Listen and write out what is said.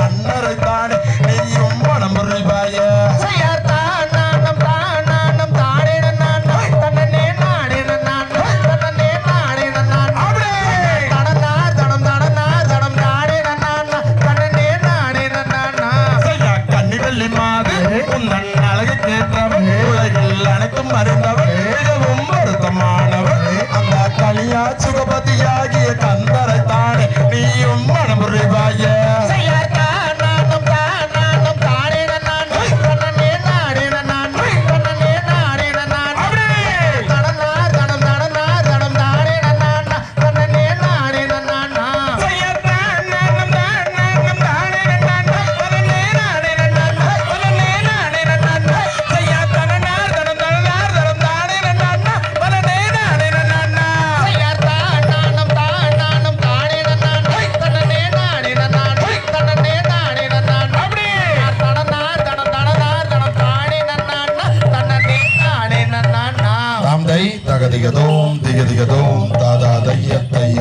அன்னரை தானே நீயும் மனம் புரிவாயே உந்தன் அழகு கேட்டவன் உலகில் அனைத்தும் அறிந்தவன். தகதிகதோம் திகதிகதோம் தாதா தைய தைய